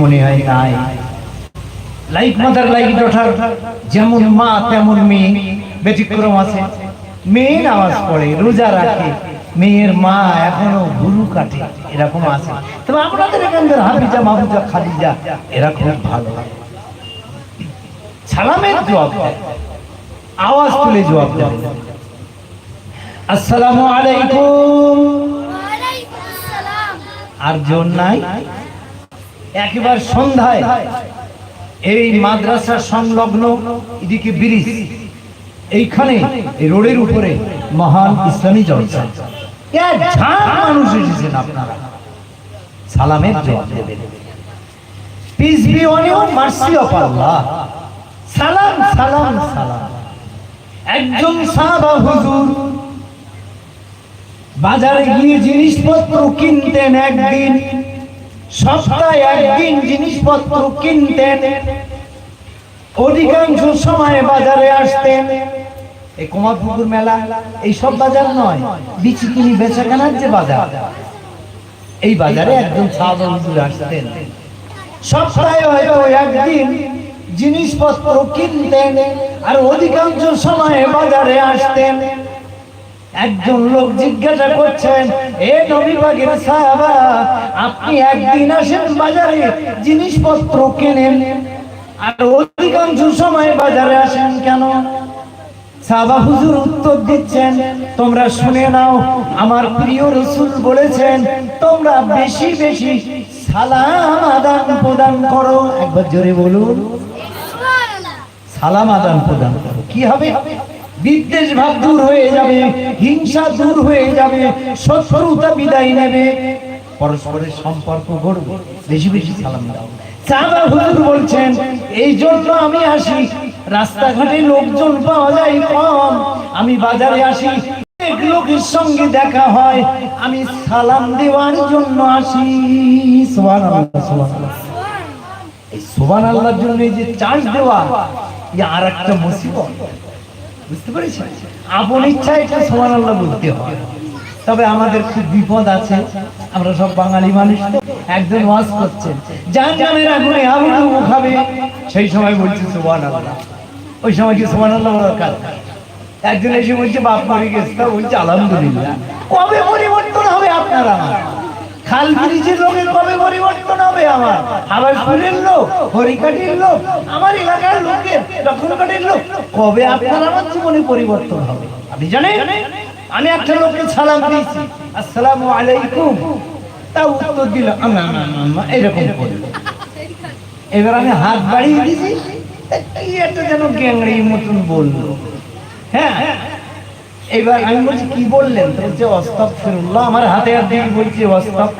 মনে হয় নাই। লাইক মাদার লাইক ডটার যেমন মা তেমন মেয়ে ব্যতিক্রম আছে। মেয়ে নামাজ পড়ে রোজা রাখে মেয়ের মা এখনও গুরু কাটে এরকম আছে। তবে আপনাদের এখানকার হাবিজা মাহুজা খাদিজা এরা খুব ভালো। সালামের জবাব। আওয়াজ তুলে জবাব দেয়। আসসালামু আলাইকুম। আর জোর নাই? একবার সন্ধ্যায় এই মাদ্রাসা সংলগ্ন এদিকে ব্রিজ, এইখানে রোডের উপরে মহান ইসলামী মানুষ এসেছেন আপনারা। সালামের জবাব দেবেন। একজন বাজারে গিয়ে জিনিসপত্র কিনতেন একদিন। সপ্তাহে একদিন জিনিসপত্র কিনতেন। অধিকাংশ সময় বাজারে আসতেন। এই কুমারপুকুর মেলা, এই সব বাজার নয় বিচি কিনি বেচা কেনার যে বাজার। এই বাজারে একজন হুজুর আসতেন। সপ্তাহে হয়তো একদিন জিনিসপত্র কিনতেন আর অধিকাংশ সময় বাজারে আসতেন। একজন লোক জিজ্ঞাসা করছেন এ নবীবাগের সাহাবা আপনি একদিন আসেন বাজারে জিনিসপত্র কেনেন? আর অধিকাংশ সময় বাজারে আসেন কেন? সাহাবা হুজুর উত্তর দিচ্ছেন তোমরা শুনে নাও আমার প্রিয় রসুল বলেছেন তোমরা বেশি বেশি সালাম আদান প্রদান করো। একবার জোরে বলুন। সালাম আদান প্রদান করো। কি হবে? বিদ্বেষ ভাব দূর হয়ে যাবে, হিংসা দূর হয়ে যাবে, শত্রুতা বিদায় নেবে। পরস্পরের সম্পর্ক গড়বে, বেশি বেশি সালাম দাও। সাহাবা হুজুর বলছেন, এই জন্য আমি আসি। রাস্তাঘাটে লোকজন পাওয়া যায় কম। আমি বাজারে আসি লোকের সঙ্গে দেখা হয়। আমি সালাম দেওয়ার জন্য আসি। সুবহানাল্লাহ সুবহানাল্লাহ। এই সোবান আল্লাহর জন্য এই যে চার্জ দেওয়া, এই আর একটা মুসিবত। বুঝতে পেরেছেন? আপন ইচ্ছা, এটা সোবান আল্লাহ বলতে হয়। তবে আমাদের খুব বিপদ আছে। আমরা সব বাঙালি মানুষ একজন ওয়াজ করছেন। যার নামের আগুনে আগুন খাবে, সেই সময় বলছে সোবান আল্লাহ ওই সময় কি সোবান আল্লাহ বলার কাজ? একজন এসে বলছে, বাপ মরে গেছে। বলছে, আলহামদুলিল্লাহ। কবে পরিবর্তন হবে আপনারা খাল ব্রিজের লোকের কবে পরিবর্তন হবে আমার আবার সুরের লোক হরিকাটির লোক, আমার এলাকার লোকের দক্ষিণকাটির লোক, কবে আপনার আমার জীবনে পরিবর্তন হবে? আপনি জানেন? আমি একটা লোককে সালাম দিয়েছি। আসসালামু আলাইকুম। তা উত্তর দিল এরকম করল এবার আমি হাত বাড়িয়ে দিয়েছি একটা যেন গ্যাংড়ি মতন বলল। হ্যাঁ এবার আমি বলছি, কি বললেন? তো যে অস্তাক ফিরুল্লাহ আমার হাতে হাত দিয়ে বলছে অস্তাক